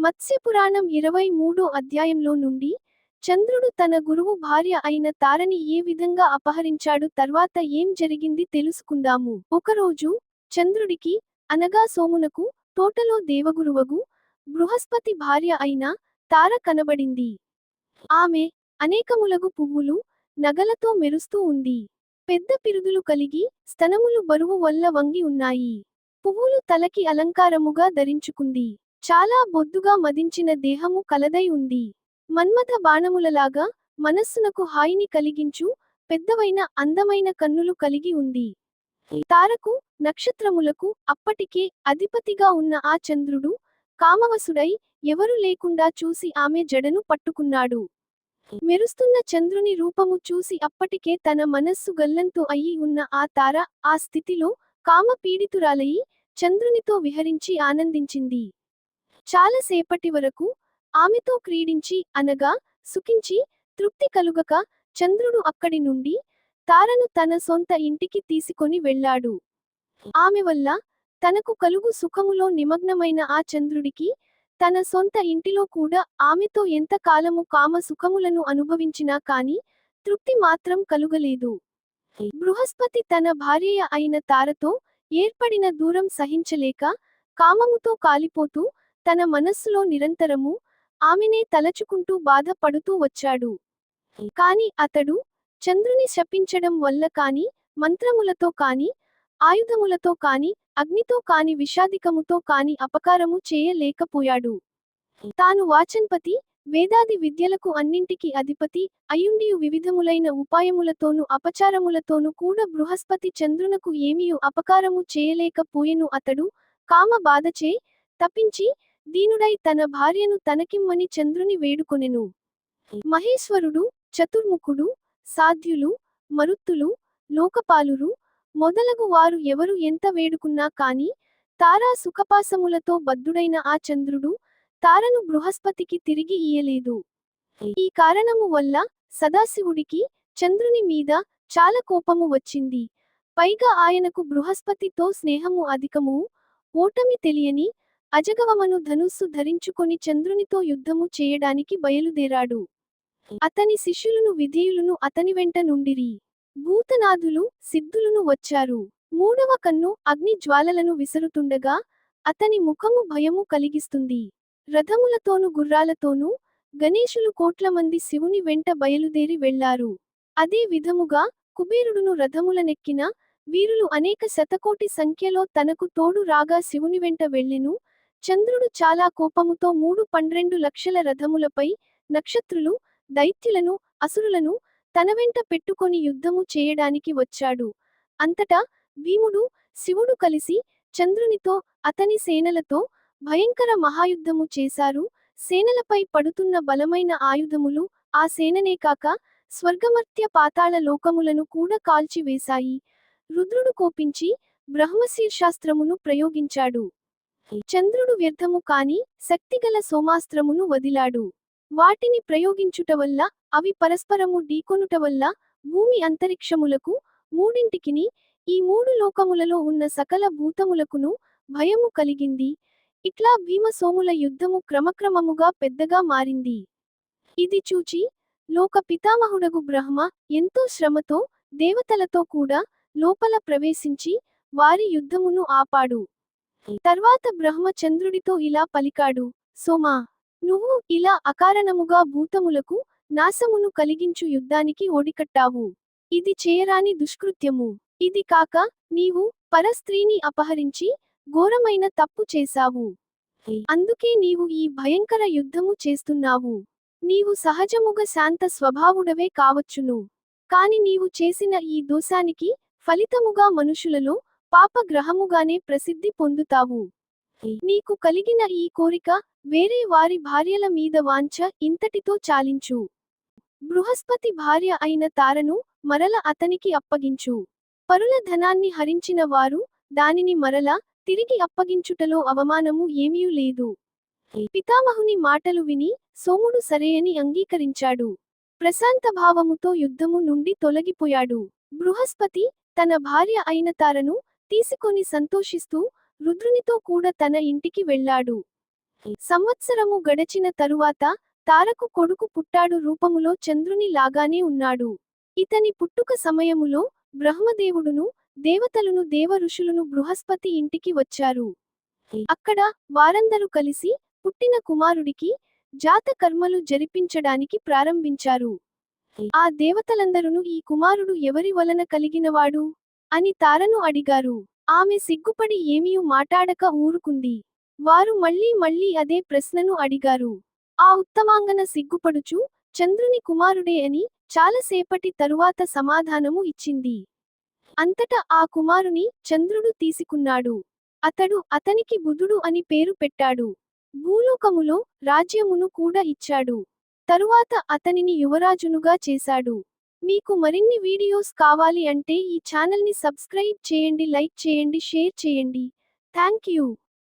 మత్స్యపురాణం ఇరవై మూడో అధ్యాయంలో నుండి చంద్రుడు తన గురువు భార్య అయిన తారని ఏ విధంగా అపహరించాడు తర్వాత ఏం జరిగింది తెలుసుకుందాము. ఒకరోజు చంద్రుడికి అనగా సోమునకు తోటలో దేవగురువగు బృహస్పతి భార్య అయిన తార కనబడింది. ఆమె అనేకములగు పువ్వులు నగలతో మెరుస్తూ ఉంది. పెద్ద పిరుదులు కలిగి స్తనములు బరువు వల్ల వంగి ఉన్నాయి. పువ్వులు తలకి అలంకారముగా ధరించుకుంది. చాలా బొద్దుగా మదించిన దేహము కలదై ఉంది. మన్మథ బాణములలాగా మనస్సునకు హాయిని కలిగించు పెద్దవైన అందమైన కన్నులు కలిగి ఉంది. తారకు నక్షత్రములకు అప్పటికే అధిపతిగా ఉన్న ఆ చంద్రుడు కామవసుడై ఎవరు లేకుండా చూసి ఆమె జడను పట్టుకున్నాడు. మెరుస్తున్న చంద్రుని రూపము చూసి అప్పటికే తన మనస్సు గల్లంతు అయి ఉన్న ఆ తార ఆ స్థితిలో కామ పీడితురాలయి చంద్రునితో విహరించి ఆనందించింది. చాలాసేపటి వరకు ఆమెతో క్రీడించి అనగా సుఖించి తృప్తి కలుగక చంద్రుడు అక్కడి నుండి తారను తన సొంత ఇంటికి తీసుకొని వెళ్ళాడు. ఆమె వల్ల తనకు కలుగు సుఖములో నిమగ్నమైన ఆ చంద్రుడికి తన సొంత ఇంటిలో కూడా ఆమెతో ఎంత కాలము కామ సుఖములను అనుభవించినా కాని తృప్తి మాత్రం కలుగలేదు. బృహస్పతి తన భార్య అయిన తారతో ఏర్పడిన దూరం సహించలేక కామముతో కాలిపోతూ తన మనస్సులో నిరంతరము ఆమెనే తలచుకుంటూ బాధపడుతూ వచ్చాడు. కాని అతడు చంద్రుని శపించడం వల్ల కాని మంత్రములతో కాని ఆయుధములతో కాని అగ్నితో కాని విషాదికముతో కాని అపకారము చేయలేకపోయాడు. తాను వాచన్పతి వేదాది విద్యలకు అన్నింటికి అధిపతి అయుండియు వివిధములైన ఉపాయములతోనూ అపచారములతోనూ కూడా బృహస్పతి చంద్రునకు ఏమియు అపకారము చేయలేకపోయెను అతడు కామ బాధచే తప్పించి దీనుడై తన భార్యను తనకిమ్మని చంద్రుని వేడుకొనెను. మహేశ్వరుడు చతుర్ముఖుడు సాధ్యులు మరుత్తులు లోకపాలురు మొదలగు వారు ఎవరు ఎంత వేడుకున్నా కాని తారా సుఖపాసములతో బద్ధుడైన ఆ చంద్రుడు తారను బృహస్పతికి తిరిగి ఇయ్యలేదు. ఈ కారణము వల్ల సదాశివుడికి చంద్రుని మీద చాలా కోపము వచ్చింది. పైగా ఆయనకు బృహస్పతితో స్నేహము అధికము ఓటమి తెలియని అజగవమను ధనుస్సు ధరించుకొని చంద్రునితో యుద్ధము చేయడానికి బయలుదేరాడు. అతని శిష్యులను విధేయులను అతని వెంట నుండిరి. భూతనాథులు సిద్ధులును వచ్చారు. మూడవ కన్ను అగ్ని జ్వాలలను విసరుతుండగా అతని ముఖము భయము కలిగిస్తుంది. రథములతోను గుర్రాలతోనూ గణేశులు కోట్ల మంది శివుని వెంట బయలుదేరి వెళ్ళారు అదే విధముగా కుబేరుడును రథములనెక్కిన వీరులు అనేక శతకోటి సంఖ్యలో తనకు తోడు రాగా శివుని వెంట వెళ్ళెను. చంద్రుడు చాలా కోపముతో మూడు పన్నెండు లక్షల రథములపై నక్షత్రులు దైత్యులను అసురులను తన వెంట పెట్టుకొని యుద్ధము చేయడానికి వచ్చాడు. అంతటా భీముడు శివుడు కలిసి చంద్రునితో అతని సేనలతో భయంకర మహాయుద్ధము చేశారు. సేనలపై పడుతున్న బలమైన ఆయుధములు ఆ సేననే కాక స్వర్గమర్త్య పాతాళ లోకములను కూడా కాల్చివేశాయి. రుద్రుడు కోపించి బ్రహ్మశీర్షాస్త్రమును ప్రయోగించాడు. చంద్రుడు వ్యర్థము కాని శక్తిగల సోమాస్త్రమును వదిలాడు. వాటిని ప్రయోగించుట వల్ల అవి పరస్పరము ఢీకొనుట వల్ల భూమి అంతరిక్షములకు మూడింటికిని ఈ మూడు లోకములలో ఉన్న సకల భూతములకును భయము కలిగింది. ఇట్లా భీమసోముల యుద్ధము క్రమక్రమముగా పెద్దగా మారింది. ఇది చూచి లోక పితామహుడగు బ్రహ్మ ఎంతో శ్రమతో దేవతలతో కూడా లోపల ప్రవేశించి వారి యుద్ధమును ఆపాడు. తర్వాత బ్రహ్మచంద్రుడితో ఇలా పలికాడు సోమా నువ్వు ఇలా అకారణముగా భూతములకు నాశమును కలిగించు యుద్ధానికి ఓడికట్టావు ఇది చేయరాని దుష్కృత్యము. ఇది కాక నీవు పరస్త్రీని అపహరించి ఘోరమైన తప్పు చేశావు. అందుకే నీవు ఈ భయంకర యుద్ధము చేస్తున్నావు. నీవు సహజముగా శాంత స్వభావుడవే కావచ్చును. కాని నీవు చేసిన ఈ దోషానికి ఫలితముగా మనుషులలో పాపగ్రహముగానే ప్రసిద్ధి పొందుతావు. నీకు కలిగిన ఈ కోరిక వేరే వారి భార్యల మీద వాంఛ ఇంతటితో చాలించు. బృహస్పతి భార్య అయిన తారను మరల అతనికి అప్పగించు. పరుల ధనాన్ని హరించిన వారు దానిని మరల తిరిగి అప్పగించుటలో అవమానము ఏమీ లేదు. పితామహుని మాటలు విని సోముడు సరేయని అంగీకరించాడు. ప్రశాంత భావముతో యుద్ధము నుండి తొలగిపోయాడు. బృహస్పతి తన భార్య అయిన తారను తీసుకొని సంతోషిస్తూ రుద్రునితో కూడా తన ఇంటికి వెళ్ళాడు. సంవత్సరము గడచిన తరువాత తారకు కొడుకు పుట్టాడు రూపములో చంద్రుని లాగానే ఉన్నాడు. ఇతని పుట్టుక సమయములో బ్రహ్మదేవుడును దేవతలను దేవ ఋషులును బృహస్పతి ఇంటికి వచ్చారు. అక్కడ వారందరూ కలిసి పుట్టిన కుమారుడికి జాత కర్మలు జరిపించడానికి ప్రారంభించారు. ఆ దేవతలందరును ఈ కుమారుడు ఎవరి వలన కలిగినవాడు? అని తారను అడిగారు. ఆమె సిగ్గుపడి ఏమీయూ మాటాడక ఊరుకుంది. వారు మళ్ళీ మళ్ళీ అదే ప్రశ్నను అడిగారు. ఆ ఉత్తమాంగన సిగ్గుపడుచు చంద్రుని కుమారుడే అని చాలాసేపటి తరువాత సమాధానము ఇచ్చింది. అంతటా ఆ కుమారుని చంద్రుడు తీసుకున్నాడు. అతడు అతనికి బుధుడు అని పేరు పెట్టాడు. భూలోకములో రాజ్యమును కూడా ఇచ్చాడు. తరువాత అతనిని యువరాజునుగా చేశాడు. మీకు మరిన్ని వీడియోస్ కావాలి అంటే ఈ ఛానల్ని సబ్స్క్రైబ్ చేయండి లైక్ చేయండి షేర్ చేయండి. Thank you